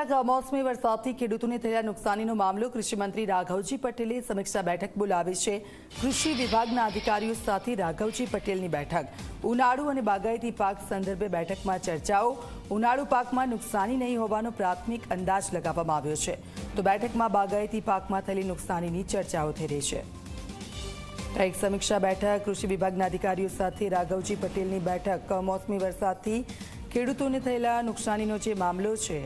થયેલા કમોસમી વરસાદથી ખેડૂતોને થયેલા નુકસાનીનો મામલો કૃષિમંત્રી રાઘવજી પટેલે સમીક્ષા બેઠક બોલાવી છે. કૃષિ વિભાગના અધિકારીઓ સાથે રાઘવજી પટેલની બેઠક. ઉનાળુ અને બાગાયતી પાક સંદર્ભે બેઠકમાં ચર્ચાઓ. ઉનાળુ પાકમાં નુકસાની નહીં હોવાનો પ્રાથમિક અંદાજ લગાવવામાં આવ્યો છે. તો બેઠકમાં બાગાયતી પાકમાં થયેલી નુકસાનીની ચર્ચાઓ થઈ રહી છે. એક સમીક્ષા બેઠક કૃષિ વિભાગના અધિકારીઓ સાથે રાઘવજી પટેલની બેઠક. કમોસમી વરસાદથી ખેડૂતોને થયેલા નુકસાનીનો જે મામલો છે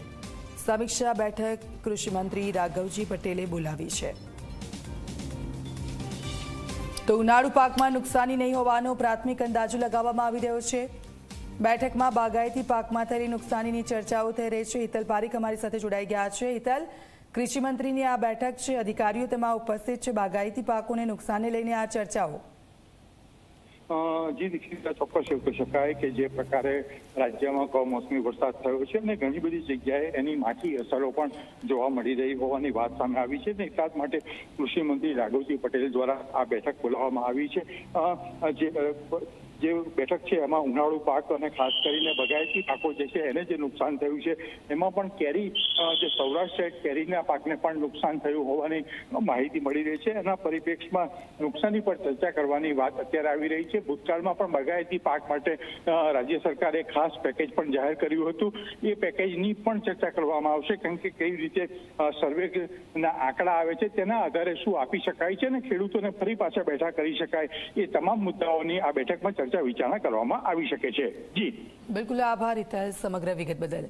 સમીક્ષા બેઠક કૃષિમંત્રી રાઘવજી પટેલે બોલાવી છે. તો ઉનાળુ પાકમાં નુકસાની નહીં હોવાનો પ્રાથમિક અંદાજો લગાવવામાં આવી રહ્યો છે. બેઠકમાં બાગાયતી પાકમાં થયેલી નુકસાનીની ચર્ચાઓ થઈ રહી છે. હિતલ પારીખ અમારી સાથે જોડાઈ ગયા છે. હિતલ કૃષિમંત્રીની આ બેઠક છે. અધિકારીઓ તેમાં ઉપસ્થિત છે. બાગાયતી પાકોને નુકસાનને લઈને આ ચર્ચાઓ અ, જી દીક્ષિત ચોક્કસ એવું કહી શકાય કે જે પ્રકારે રાજ્યમાં કમોસમી વરસાદ થયો છે અને ઘણી બધી જગ્યાએ એની માઠી અસરો પણ જોવા મળી રહી હોવાની વાત સામે આવી છે. ને એટલા માટે કૃષિ મંત્રી પટેલ દ્વારા આ બેઠક બોલાવવામાં આવી છે. જે જે બેઠક છે, એમાં ઉનાળુ પાક અને ખાસ કરીને બગાયતી પાકો જે છે, એને જે નુકસાન થયું છે, એમાં પણ કેરી જે સૌરાષ્ટ્ર કેરીના પાકને પણ નુકસાન થયું હોવાની માહિતી મળી રહી છે. એના પરિપ્રેક્ષમાં નુકસાની પર ચર્ચા કરવાની વાત અત્યારે આવી રહી છે. ભૂતકાળમાં પણ બગાયતી પાક માટે રાજ્ય સરકારે ખાસ પેકેજ પણ જાહેર કર્યું હતું. એ પેકેજની પણ ચર્ચા કરવામાં આવશે, કારણ કે કઈ રીતે સર્વેના આંકડા આવે છે, તેના આધારે શું આપી શકાય છે અને ખેડૂતોને ફરી પાછા બેઠા કરી શકાય. એ તમામ મુદ્દાઓની આ બેઠકમાં ચર્ચા વિચારણા કરવામાં આવી શકે છે. જી. બિલકુલ આભાર સમગ્ર વિગત બદલ.